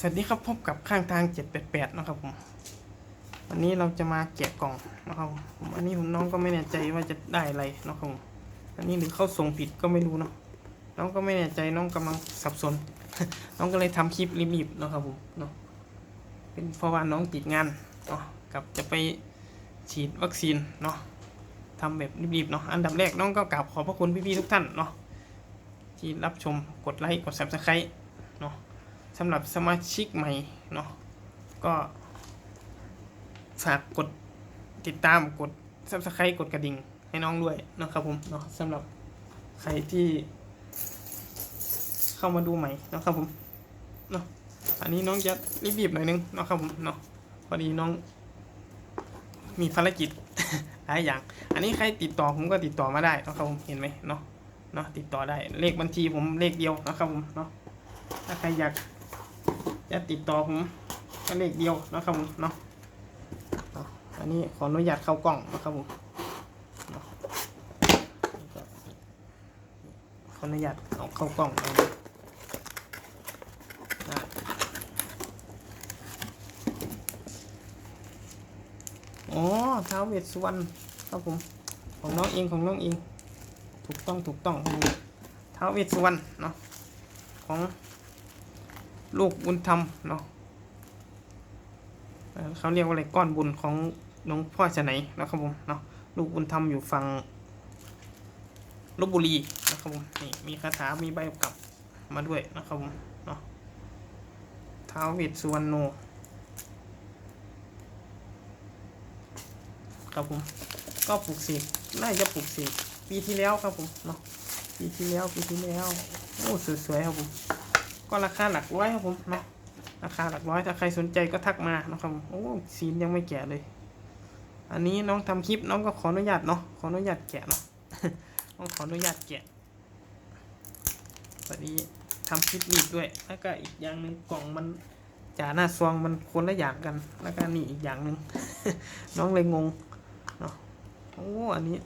สวัสดีครับพบกับข้างทาง 788 นะครับผมวันนี้เราจะมาแกะกล่องนะครับผมอันนี้ผมน้องก็ไม่แน่ใจว่าจะได้อะไรนะครับผมอันนี้หรือเข้าส่งผิดก็ไม่รู้เนาะน้องก็ไม่แน่ใจน้องกำลังสับสน น้องก็เลยทำคลิปรีบๆนะครับผมเนาะเป็นเพราะว่าน้องติดงานเนาะกับจะไปฉีดวัคซีนเนาะทำแบบรีบๆเนาะอันดับแรกน้องก็กราบขอบพระคุณพี่ๆทุกท่านเนาะที่รับชมกดไลค์กด subscribe เนาะ สำหรับสมาชิกใหม่เนาะก็ฝากกดติดตามกด subscribe กดกระดิ่งให้น้องด้วยนะครับผมเนาะสำหรับใครที่เข้ามาดูใหม่นะครับผมเนาะอันนี้น้องจะรีบๆหน่อยนึงนะครับผมเนาะพอดีน้อง มีภารกิจหลายอย่าง อันนี้ใครติดต่อผมก็ติดต่อมาได้นะครับผมเห็นไหมเนาะเนาะติดต่อได้เลขบัญชีผมเลขเดียวนะครับผมเนาะถ้าใครอยาก จะติดต่อผมก็เลขเดียวนะครับผมเนาะอันนี้ขออนุญาตเข้ากล้องนะครับผมก็ขออนุญาตเอาเข้ากล้องเลยนะอ๋อท้าวเวสสุวรรณครับผม ของน้องเองของน้องเอง ถูกต้องถูกต้องครับผมท้าวเวสสุวรรณเนาะของ ลูกบุญธรรมเนาะเขาเรียกว่าอะไรก้อนบุญของหลวงพ่อจะไหนนะครับผมเนาะลูกบุญธรรมอยู่ฝั่งลบบุรีนะครับผมนี่มีคาถา มีใบกลับมาด้วยนะครับผมเนาะท้าวเวสสุวรรณโนครับผมก็ปลูกเสกน่าจะปลูกเสกปีที่แล้วครับผมเนาะปีที่แล้วปีที่แล้วโอ้สวยๆครับผม ก็ราคาหลักร้อยครับผมเนาะราคาหลักร้อยถ้าใครสนใจก็ทักมานะครับโอ้ซีนยังไม่แกะเลย อันนี้น้องทำคลิปน้องก็ขออนุญาตเนาะขออนุญาตแกะเนาะน้องขออนุญาตแกะพอดีทำคลิปรีบด้วยแล้วก็อีกอย่างหนึ่งกล่องมันจ่าหน้าซองมันคนละอย่างกัน แล้วก็นี่อีกอย่างหนึ่งน้องเลยงงเนาะโอ้อันนี้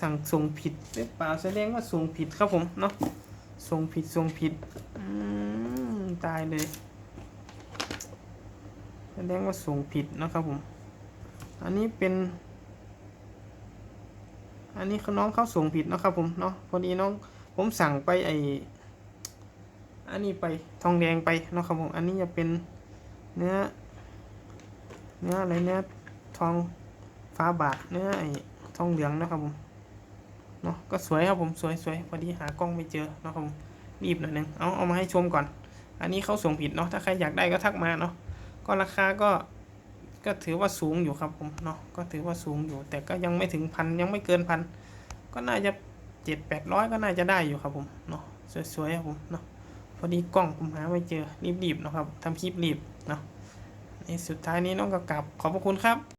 สั่งส่งผิดหรือเปล่าแสดงว่าส่งผิดครับผมเนาะส่งผิดส่งผิดตายเลย แสดงว่าส่งผิดนะครับผม อันนี้เป็น อันนี้คือน้องเขาส่งผิดนะครับผมเนาะพอดีน้อง ผมสั่งไปไออันนี้ไปทองแดงไปนะครับผมอันนี้จะเป็นเนื้อเนื้ออะไรเนื้อทองฟ้าบาทเนื้อไอทองเหลืองนะครับผม เนาะก็สวยครับผมสวยสวยพอดีหากล้องไม่เจอเนาะครับผมรีบหน่อยหนึงเอาเอามาให้ชมก่อน อันนี้เขาส่งผิดเนาะถ้าใครอยากได้ก็ทักมาเนาะก็ราคาก็ก็ถือว่าสูงอยู่ครับผมเนาะก็ถือว่าสูงอยู่ แต่ก็ยังไม่ถึงพันยังไม่เกินพันก็น่าจะเจ็ดแปดร้อยก็น่าจะได้อยู่ครับผมเนาะสวยๆครับผมเนาะพอดีกล้องผมหาไม่เจอรีบๆเนาะครับทำคลิปรีบเนาะในสุดท้ายนี้น้องก็กลับขอบพระคุณครับ